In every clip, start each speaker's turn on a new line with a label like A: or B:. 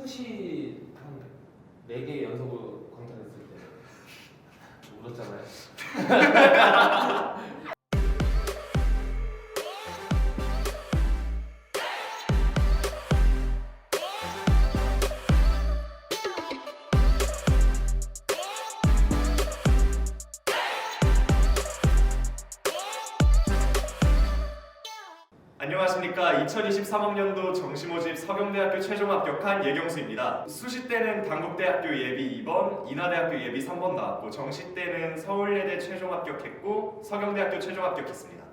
A: 수시 한 4개 연속으로 광탈했을 때 울었잖아요.
B: 안녕하십니까. 2023학년도 정시모집 서경대학교 최종 합격한 예경수입니다. 수시 때는 단국대학교 예비 2번, 인하대학교 예비 3번 나왔고 정시 때는 서울예대 최종 합격했고 서경대학교 최종 합격했습니다.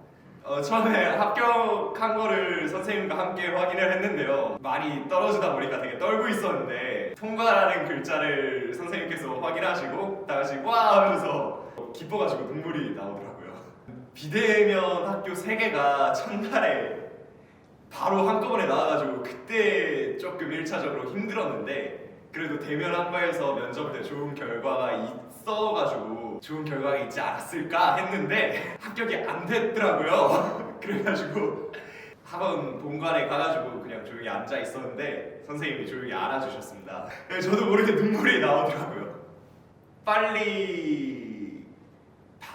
B: 어, 처음에 합격한 거를 선생님과 함께 확인을 했는데요. 많이 떨어지다 보니까 되게 떨고 있었는데 통과라는 글자를 선생님께서 확인하시고 다시 와 하면서 기뻐가지고 눈물이 나오더라고요. 비대면 학교 3개가 첫날에 바로 한꺼번에 나와가지고 그때 조금 1차적으로 힘들었는데 그래도 대면 한과에서 면접 때 좋은 결과가 있어가지고 좋은 결과가 있지 않았을까 했는데 합격이 안 됐더라고요. 그래가지고 학원 본관에 가가지고 그냥 조용히 앉아 있었는데 선생님이 조용히 안아주셨습니다. 저도 모르게 눈물이 나오더라고요. 빨리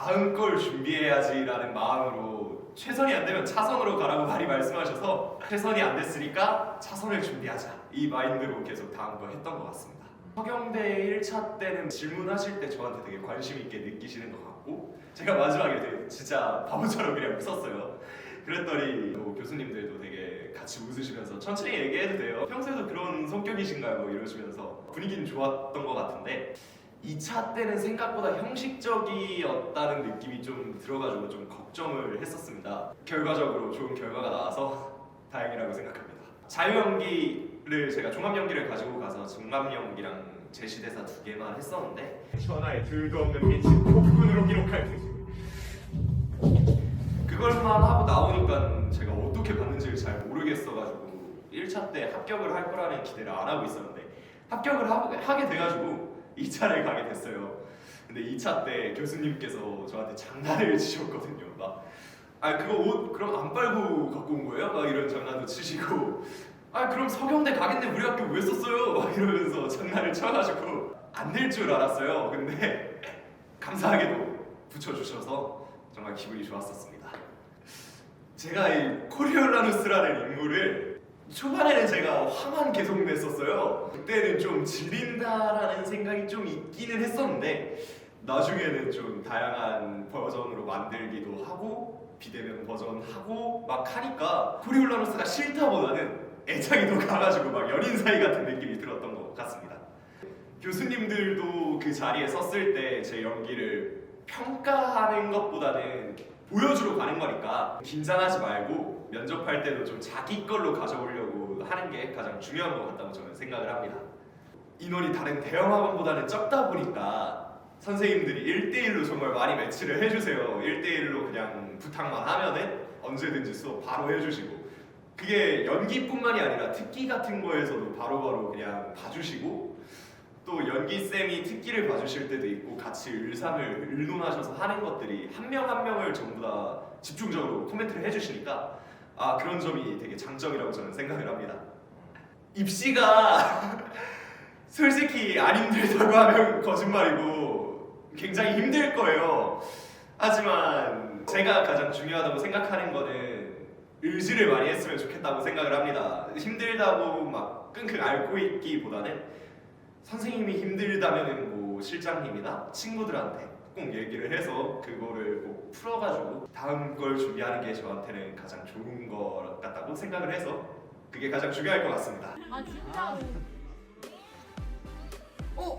B: 다음 걸 준비해야지라는 마음으로 최선이 안 되면 차선으로 가라고 많이 말씀하셔서 최선이 안 됐으니까 차선을 준비하자 이 마인드로 계속 다음 거 했던 것 같습니다. 서경대 1차 때는 질문하실 때 저한테 되게 관심 있게 느끼시는 것 같고 제가 마지막에 되게 진짜 바보처럼 그냥 웃었어요. 그랬더니 또 교수님들도 되게 같이 웃으시면서 천천히 얘기해도 돼요. 평소에도 그런 성격이신가요? 뭐 이러시면서 분위기는 좋았던 것 같은데 2차 때는 생각보다 형식적이었다는 느낌이 좀 들어가지고 좀 걱정을 했었습니다. 결과적으로 좋은 결과가 나와서 다행이라고 생각합니다. 자유연기를 제가 종합연기를 가지고 가서 종합연기랑 제시대사 두 개만 했었는데 천하에 둘도 없는 빛이 폭군으로 기록할 테지. 그걸만 하고 나오니까 제가 어떻게 받는지를 잘 모르겠어가지고 1차 때 합격을 할 거라는 기대를 안 하고 있었는데 합격을 하, 하게 돼가지고 2차를 가게 됐어요. 근데 2차 때 교수님께서 저한테 장난을 치셨거든요. 막, 아 그거 옷 그럼 안 빨고 갖고 온 거예요? 막 이런 장난도 치시고, 아 그럼 서경대 가겠네 우리 학교 왜 썼어요? 막 이러면서 장난을 쳐가지고 안낼줄 알았어요. 근데 감사하게도 붙여주셔서 정말 기분이 좋았었습니다. 제가 이 코리올라누스라는 인물을 초반에는 제가 화만 계속 냈었어요. 그때는 좀 질린다라는 생각이 좀 있기는 했었는데 나중에는 좀 다양한 버전으로 만들기도 하고 비대면 버전 하고 막 하니까 코리올라누스가 싫다보다는 애착이 더 가가지고 막 연인 사이 같은 느낌이 들었던 것 같습니다. 교수님들도 그 자리에 섰을 때 제 연기를 평가하는 것보다는 보여주러 가는 거니까 긴장하지 말고 면접할 때도 좀 자기 걸로 가져오려고 하는 게 가장 중요한 것 같다고 저는 생각을 합니다. 인원이 다른 대형 학원보다는 적다 보니까 선생님들이 1대1로 정말 많이 매치를 해주세요. 1대1로 그냥 부탁만 하면은 언제든지 수업 바로 해주시고 그게 연기뿐만이 아니라 특기 같은 거에서도 바로바로 그냥 봐주시고 또 연기 쌤이 특기를 봐주실 때도 있고 같이 의상을 의논하셔서 하는 것들이 한 명 한 명을 전부 다 집중적으로 코멘트를 해주시니까 아 그런 점이 되게 장점이라고 저는 생각을 합니다. 입시가 솔직히 안 힘들다고 하면 거짓말이고 굉장히 힘들 거예요. 하지만 제가 가장 중요하다고 생각하는 거는 의지를 많이 했으면 좋겠다고 생각을 합니다. 힘들다고 막 끙끙 앓고 있기보다는 선생님이 힘들다면은 뭐 실장님이나 친구들한테 꼭 얘기를 해서 그거를 꼭 풀어가지고 다음 걸 준비하는 게 저한테는 가장 좋은 것 같다고 생각을 해서 그게 가장 중요할 것 같습니다.
C: 아 진짜.
D: 어,
B: 어,